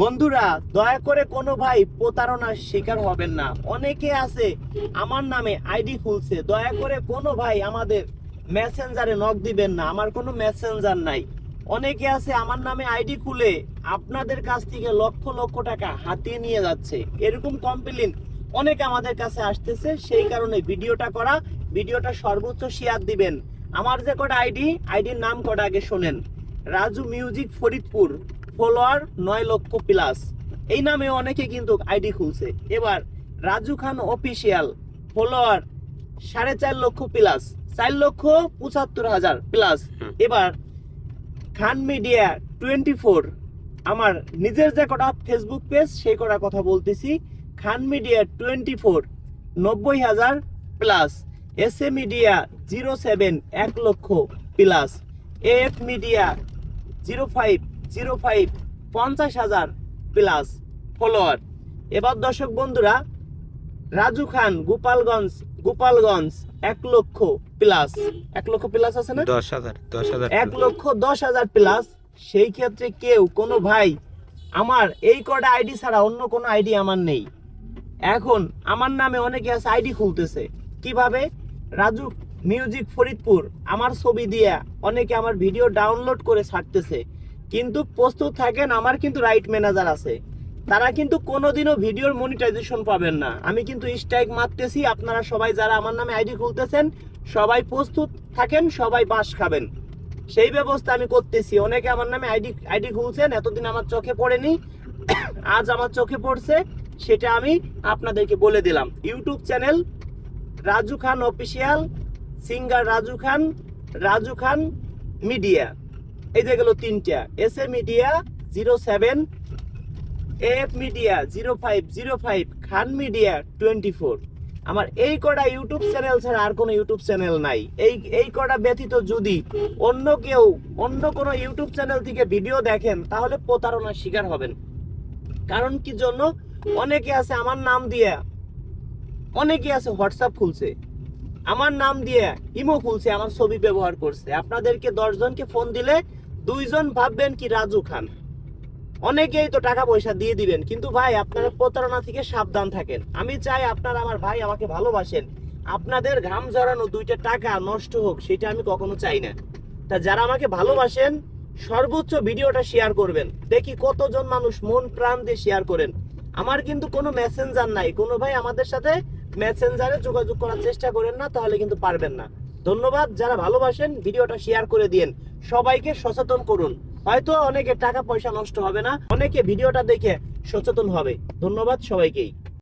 বন্ধুরা, দয়া করে কোনো ভাই প্রতারণার শিকার হবেন না। অনেকে আছে, আমার নামে আইডি খুলছে। দয়া করে কোনো ভাই আমাদের মেসেঞ্জারে নক দিবেন না। আমার কোনো মেসেঞ্জার নাই। অনেকে আছে, আমার নামে আইডি খুলে আপনাদের কাছ থেকে লক্ষ লক্ষ টাকা হাতিয়ে নিয়ে যাচ্ছে। এরকম কমপ্লেন অনেকে আমাদের কাছে আসতেছে। সেই কারণে ভিডিওটা করা, ভিডিওটা সর্বোচ্চ শেয়ার দিবেন। আমার যে কটা আইডি, আইডির নাম কটা আগে শোনেন। রাজু মিউজিক ফরিদপুর ফলোয়ার নয় লক্ষ প্লাস এই নামে অনেকে কিন্তু আইডি খুলছে। এবার রাজু খান অফিসিয়াল ফলোয়ার সাড়ে চার লক্ষ প্লাস চার লক্ষ পঁচাত্তর হাজার প্লাস এবার খান মিডিয়া টোয়েন্টি ফোর আমার নিজের যে কটা ফেসবুক পেজ সেই কটা কথা বলতেছি। খান মিডিয়া টোয়েন্টি ফোর নব্বই হাজার plus S A media zero seven এক লক্ষ plus F media zero five zero five পঞ্চাশ হাজার প্লাস ফলোয়ার এবার দর্শক বন্ধুরা রাজু খান গোপালগঞ্জ গোপালগঞ্জ এক লক্ষ প্লাস এক লক্ষ প্লাস আছে না? দশ হাজার দশ হাজার এক লক্ষ দশ হাজার প্লাস সেই ক্ষেত্রে কেউ কোনো ভাই আমার এই কটা আইডি ছাড়া অন্য কোনো আইডি আমার নেই। এখন আমার নামে অনেকে আছে আইডি খুলতেছে। কীভাবে? রাজু মিউজিক ফরিদপুর, আমার ছবি দিয়া অনেকে আমার ভিডিও ডাউনলোড করে ছাড়তেছে। কিন্তু প্রস্তুত থাকেন, আমার কিন্তু রাইট ম্যানেজার আছে। তারা কিন্তু কোনোদিনও ভিডিওর মনিটাইজেশন পাবেন না। আমি কিন্তু স্ট্রাইক মারতেছি, আপনারা সবাই যারা আমার নামে আইডি খুলতেছেন, সবাই প্রস্তুত থাকেন, সবাই বাস খাবেন। সেই ব্যবস্থা আমি করতেছি। অনেকে আমার নামে আইডি আইডি খুলছেন, এতদিন আমার চোখে পড়েনি, আজ আমার চোখে পড়ছে, সেটা আমি আপনাদেরকে বলে দিলাম। YouTube channel Raju Khan official singer Raju Khan Raju Khan media. এই যে গেল তিনটা। S A media zero seven, F media zero five zero five, Khan media twenty four আমার এই কটা ইউটিউব চ্যানেল ছাড়া আর কোনো ইউটিউব চ্যানেল নাই। এই এই কটা ব্যতীত যদি অন্য কেউ অন্য কোনো ইউটিউব চ্যানেল থেকে ভিডিও দেখেন, তাহলে প্রতারণার শিকার হবেন। কারণ কি জন্য? অনেকে আছে আমার নাম দিয়ে, অনেকে আছে হোয়াটসঅ্যাপ খুলছে। আমার নাম দিয়ে ইমো খুলছে, আমার ছবি ব্যবহার করছে। আপনাদেরকে দশজনকে ফোন দিলে দুইজন ভাববেন কি রাজু খান। অনেকেই তো টাকা পয়সা দিয়ে দিবেন, কিন্তু ভাই আপনারা প্রতারণা থেকে সাবধান থাকেন। আমি চাই আপনারা আমার ভাই আমাকে ভালোবাসেন। আপনাদের ঘাম জড়ানো দুইটা টাকা নষ্ট হোক, সেটা আমি কখনো চাই না। তা যারা আমাকে ভালোবাসেন, সর্বোচ্চ ভিডিওটা শেয়ার করবেন। দেখি কতজন মানুষ মন প্রাণ দিয়ে শেয়ার করেন। আমার কিন্তু কোনো মেসেঞ্জার নাই। কোনো ভাই আমাদের সাথে মেসেঞ্জারে যোগাযোগ করার চেষ্টা করেন না, তাহলে কিন্তু পারবেন না। ধন্যবাদ, যারা ভালোবাসেন, ভিডিওটা শেয়ার করে দিন সবাইকে সচেতন করুন। হয়তো অনেকে টাকা পয়সা নষ্ট হবে না, অনেকে ভিডিওটা দেখে সচেতন হবে। ধন্যবাদ সবাইকেই।